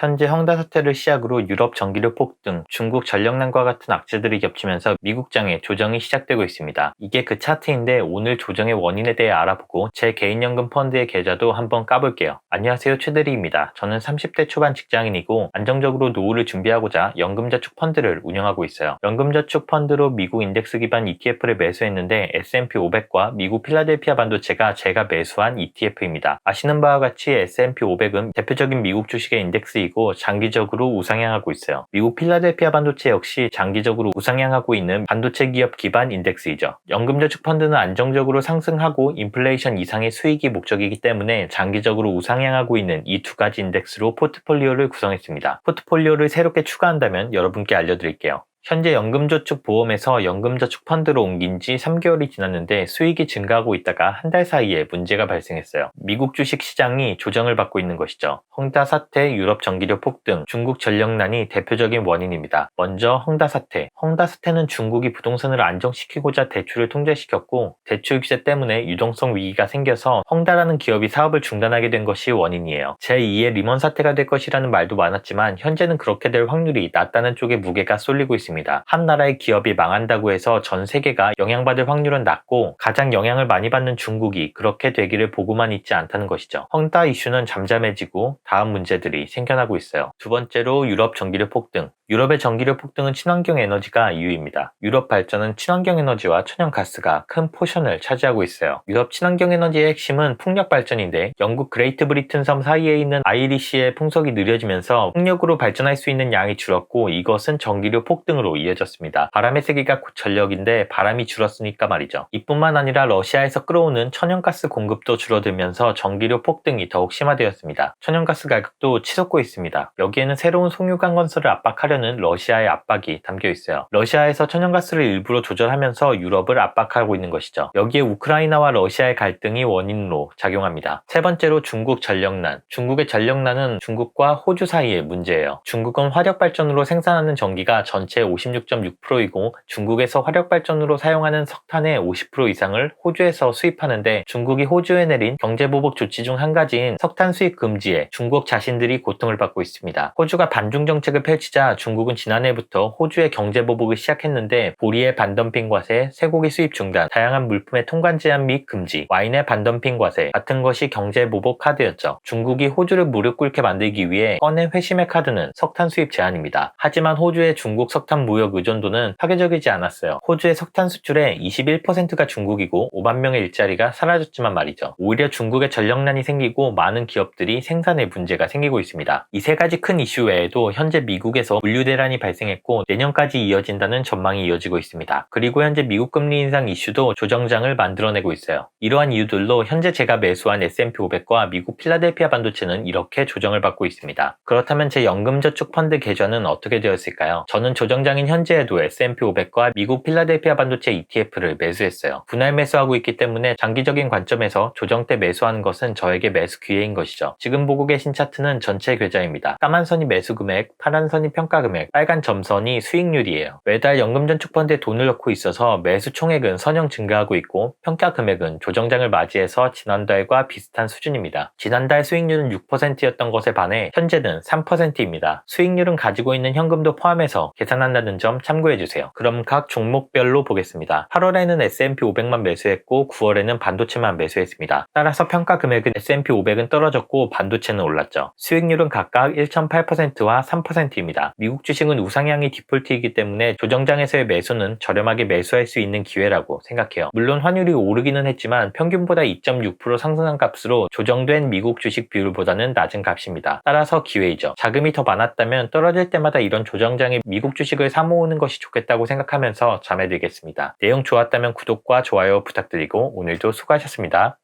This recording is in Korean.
현재 헝다 사태를 시작으로 유럽 전기료 폭등, 중국 전력난과 같은 악재들이 겹치면서 미국장의 조정이 시작되고 있습니다. 이게 그 차트인데 오늘 조정의 원인에 대해 알아보고 제 개인연금 펀드의 계좌도 한번 까볼게요. 안녕하세요 최대리입니다. 저는 30대 초반 직장인이고 안정적으로 노후를 준비하고자 연금저축 펀드를 운영하고 있어요. 연금저축 펀드로 미국 인덱스 기반 ETF를 매수했는데 S&P 500과 미국 필라델피아 반도체가 제가 매수한 ETF입니다. 아시는 바와 같이 S&P 500은 대표적인 미국 주식의 인덱스이고 장기적으로 우상향하고 있어요. 미국 필라델피아 반도체 역시 장기적으로 우상향하고 있는 반도체 기업 기반 인덱스이죠. 연금저축 펀드는 안정적으로 상승하고 인플레이션 이상의 수익이 목적이기 때문에 장기적으로 우상향하고 있는 이 두 가지 인덱스로 포트폴리오를 구성했습니다. 포트폴리오를 새롭게 추가한다면 여러분께 알려드릴게요. 현재 연금저축 보험에서 연금저축 펀드로 옮긴 지 3개월이 지났는데 수익이 증가하고 있다가 한 달 사이에 문제가 발생했어요. 미국 주식 시장이 조정을 받고 있는 것이죠. 헝다 사태, 유럽 전기료 폭등, 중국 전력난이 대표적인 원인입니다. 먼저 헝다 사태. 헝다 사태는 중국이 부동산을 안정시키고자 대출을 통제시켰고 대출 규제 때문에 유동성 위기가 생겨서 헝다라는 기업이 사업을 중단하게 된 것이 원인이에요. 제2의 리먼 사태가 될 것이라는 말도 많았지만 현재는 그렇게 될 확률이 낮다는 쪽에 무게가 쏠리고 있습니다. 있습니다. 한 나라의 기업이 망한다고 해서 전 세계가 영향받을 확률은 낮고 가장 영향을 많이 받는 중국이 그렇게 되기를 보고만 있지 않다는 것이죠. 헝다 이슈는 잠잠해지고 다음 문제들이 생겨나고 있어요. 두 번째로 유럽 전기료 폭등. 유럽의 전기료 폭등은 친환경 에너지가 이유입니다. 유럽 발전은 친환경 에너지와 천연가스가 큰 포션을 차지하고 있어요. 유럽 친환경 에너지의 핵심은 풍력 발전인데 영국 그레이트 브리튼 섬 사이에 있는 아이리시의 풍속이 느려지면서 풍력으로 발전할 수 있는 양이 줄었고 이것은 전기료 폭등으로 이어졌습니다. 바람의 세기가 곧 전력인데 바람이 줄었으니까 말이죠. 이뿐만 아니라 러시아에서 끌어오는 천연가스 공급도 줄어들면서 전기료 폭등이 더욱 심화되었습니다. 천연가스 가격도 치솟고 있습니다. 여기에는 새로운 송유관 건설을 압박하려는 하려는 러시아의 압박이 담겨 있어요. 러시아에서 천연가스를 일부러 조절하면서 유럽을 압박하고 있는 것이죠. 여기에 우크라이나와 러시아의 갈등이 원인으로 작용합니다. 세 번째로 중국 전력난. 중국의 전력난은 중국과 호주 사이의 문제예요. 중국은 화력발전으로 생산하는 전기가 전체 56.6%이고 중국에서 화력발전으로 사용하는 석탄의 50% 이상을 호주에서 수입하는데 중국이 호주에 내린 경제보복 조치 중 한 가지인 석탄 수입 금지에 중국 자신들이 고통을 받고 있습니다. 호주가 반중 정책을 펼치자 중 중국은 지난해부터 호주의 경제 보복을 시작했는데 보리의 반덤핑 과세, 쇠고기 수입 중단, 다양한 물품의 통관 제한 및 금지, 와인의 반덤핑 과세 같은 것이 경제 보복 카드였죠. 중국이 호주를 무릎 꿇게 만들기 위해 꺼낸 회심의 카드는 석탄 수입 제한입니다. 하지만 호주의 중국 석탄 무역 의존도는 파괴적이지 않았어요. 호주의 석탄 수출의 21%가 중국이고 5만 명의 일자리가 사라졌지만 말이죠. 오히려 중국의 전력난이 생기고 많은 기업들이 생산에 문제가 생기고 있습니다. 이 세 가지 큰 이슈 외에도 현재 미국에서 물류 물류 대란이 발생했고 내년까지 이어진다는 전망이 이어지고 있습니다. 그리고 현재 미국 금리 인상 이슈도 조정장을 만들어내고 있어요. 이러한 이유들로 현재 제가 매수한 S&P 500과 미국 필라델피아 반도체는 이렇게 조정을 받고 있습니다. 그렇다면 제 연금저축 펀드 계좌는 어떻게 되었을까요? 저는 조정장인 현재에도 S&P 500과 미국 필라델피아 반도체 ETF를 매수했어요. 분할 매수하고 있기 때문에 장기적인 관점에서 조정 때 매수하는 것은 저에게 매수 기회인 것이죠. 지금 보고 계신 차트는 전체 계좌입니다. 까만 선이 매수 금액, 파란 선이 평가 금액, 금액, 빨간 점선이 수익률이에요. 매달 연금저축펀드에 돈을 넣고 있어서 매수 총액은 선형 증가하고 있고 평가 금액은 조정장을 맞이해서 지난달과 비슷한 수준입니다. 지난달 수익률은 6%였던 것에 반해 현재는 3%입니다. 수익률은 가지고 있는 현금도 포함해서 계산한다는 점 참고해주세요. 그럼 각 종목별로 보겠습니다. 8월에는 S&P 500만 매수했고 9월에는 반도체만 매수했습니다. 따라서 평가 금액은 S&P 500은 떨어졌고 반도체는 올랐죠. 수익률은 각각 1.8%와 3%입니다. 미국 미국 주식은 우상향이 디폴트이기 때문에 조정장에서의 매수는 저렴하게 매수할 수 있는 기회라고 생각해요. 물론 환율이 오르기는 했지만 평균보다 2.6% 상승한 값으로 조정된 미국 주식 비율보다는 낮은 값입니다. 따라서 기회이죠. 자금이 더 많았다면 떨어질 때마다 이런 조정장에 미국 주식을 사모으는 것이 좋겠다고 생각하면서 잠에 들겠습니다. 내용 좋았다면 구독과 좋아요 부탁드리고 오늘도 수고하셨습니다.